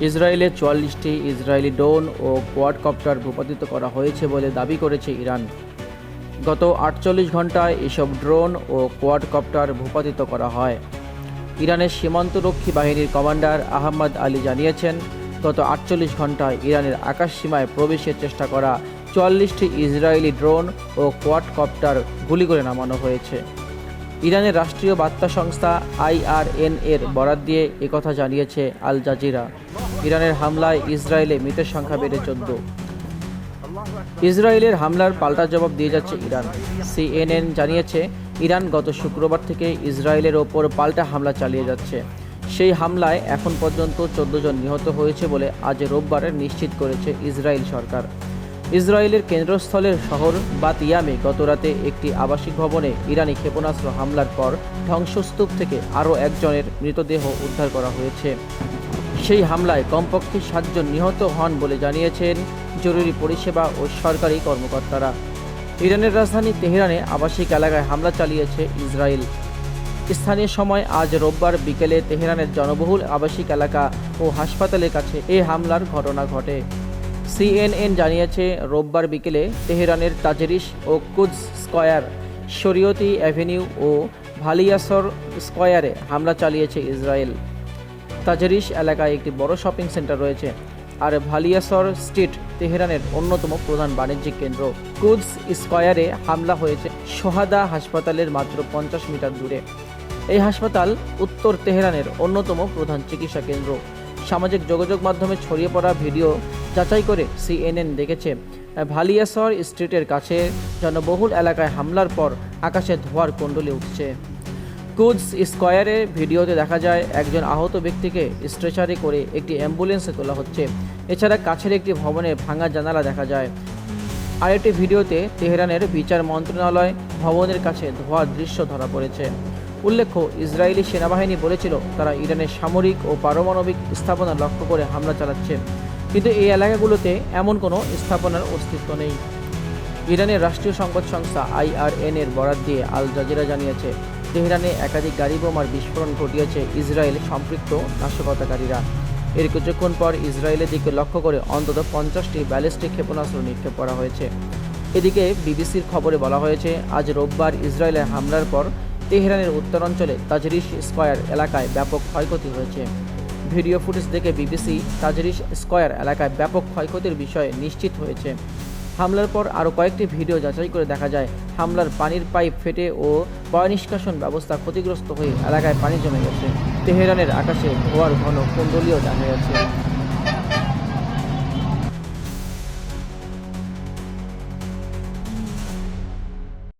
ইসরায়েলে চুয়াল্লিশটি Israeli drone ও কোয়াডকপ্টার ভূপাতিত করা হয়েছে বলে দাবি করেছে ইরান। গত আটচল্লিশ ঘন্টায় এসব ড্রোন ও কোয়াডকপ্টার ভূপাতিত করা হয়। ইরানের সীমান্তরক্ষী বাহিনীর কমান্ডার আহমদ আলী জানিয়েছেন, গত আটচল্লিশ ঘন্টায় ইরানের আকাশ সীমায় প্রবেশের চেষ্টা করা চুয়াল্লিশটি ইসরায়েলি ড্রোন ও কোয়াডকপ্টার গুলি করে নামানো হয়েছে। ইরানের রাষ্ট্রীয় বার্তা সংস্থা আইআরএন এর বরাত দিয়ে একথা জানিয়েছে আল জাজিরা। ইরানের হামলায় ইসরায়েলে মৃতের সংখ্যা বেড়ে চোদ্দ। ইসরায়েলের হামলার পাল্টা জবাব দিয়ে যাচ্ছে ইরান। সিএনএন জানিয়েছে, ইরান গত শুক্রবার থেকে ইসরায়েলের ওপর পাল্টা হামলা চালিয়ে যাচ্ছে। সেই হামলায় এখন পর্যন্ত চোদ্দ জন নিহত হয়েছে বলে আজ রোববার নিশ্চিত করেছে ইসরায়েল সরকার। ইসরায়েলের কেন্দ্রস্থলের শহর বাতিয়ামে গতরাতে একটি আবাসিক ভবনে ইরানি ক্ষেপণাস্ত্র হামলার পর ধ্বংসস্তূপ থেকে আরও একজনের মৃতদেহ উদ্ধার করা হয়েছে। সেই হামলায় কমপক্ষে সাতজন নিহত হন বলে জানিয়েছেন জরুরি পরিষেবা ও সরকারি কর্মকর্তারা। ইরানের রাজধানী তেহরানে আবাসিক এলাকায় হামলা চালিয়েছে ইসরায়েল। স্থানীয় সময় আজ রোববার বিকেলে তেহরানের জনবহুল আবাসিক এলাকা ও হাসপাতালের কাছে এ হামলার ঘটনা ঘটে। সিএনএন জানিয়েছে, রোববার বিকেলে তেহরানের তাজরিশ ও কুদস স্কয়ার, শরীয়তি অ্যাভিনিউ ও ভালিয়াসর স্কয়ারে হামলা চালিয়েছে ইসরায়েল। তাজরিশ এলাকায় একটি বড় শপিং সেন্টার রয়েছে, আর ভালিয়াসর স্ট্রিট তেহরানের অন্যতম প্রধান বাণিজ্যিক কেন্দ্র। কুদস স্কয়ারে হামলা হয়েছে সোহাদা হাসপাতালের মাত্র পঞ্চাশ মিটার দূরে। এই হাসপাতাল উত্তর তেহরানের অন্যতম প্রধান চিকিৎসা কেন্দ্র। সামাজিক যোগাযোগ মাধ্যমে ছড়িয়ে পড়া ভিডিও যাচাই করে সিএনএন দেখেছে। ভালিয়াসর স্ট্রিটের কাছে জনবহুল এলাকায় হামলার পর আকাশে ধোয়ার কুণ্ডলি উঠছে। কুদস স্কয়ারে ভিডিওতে দেখা যায়, একজন আহত ব্যক্তিকে স্ট্রেচারে করে একটি অ্যাম্বুলেন্সে তোলা হচ্ছে। এছাড়া কাছের একটি ভবনে ভাঙা জানালা দেখা যায়। আরেকটি ভিডিওতে তেহরানের বিচার মন্ত্রণালয় ভবনের কাছে ধোয়ার দৃশ্য ধরা পড়েছে। উল্লেখ্য, ইসরায়েলি সেনাবাহিনী বলেছিল, তারা ইরানের সামরিক ও পারমাণবিক স্থাপনা লক্ষ্য করে হামলা চালাচ্ছে। কিন্তু এই এলাকাগুলোতে এমন কোনো স্থাপনার অস্তিত্ব নেই। ইরানের রাষ্ট্রীয় সংবাদ সংস্থা আইআরএন এর বরাত দিয়ে আল জাজিরা জানিয়েছে, তেহরানে একাধিক গাড়ি বোমার বিস্ফোরণ ঘটিয়েছে ইসরায়েল সম্পৃক্ত নাশকতাকারীরা। এর কিছুক্ষণ পর ইসরায়েলের দিকে লক্ষ্য করে অন্তত পঞ্চাশটি ব্যালিস্টিক ক্ষেপণাস্ত্র নিক্ষেপ করা হয়েছে। এদিকে বিবিসির খবরে বলা হয়েছে, আজ রোববার ইসরায়েলের হামলার পর তেহরানের উত্তরাঞ্চলে তাজরিশ স্কয়ার এলাকায় ব্যাপক ক্ষয়ক্ষতি হয়েছে। ভিডিও ফুটেজ দেখে বিবিসি তাজরিশ স্কয়ার এলাকায় ব্যাপক ক্ষয়ক্ষতির বিষয়ে নিশ্চিত হয়েছে। হামলার পর আরও কয়েকটি ভিডিও যাচাই করে দেখা যায়, হামলার পানির পাইপ ফেটে ও পয়নিষ্কাশন ব্যবস্থা ক্ষতিগ্রস্ত হয়ে এলাকায় পানি জমে গেছে। তেহরানের আকাশে ধোয়ার ঘন কুণ্ডলীয় দেখা গেছে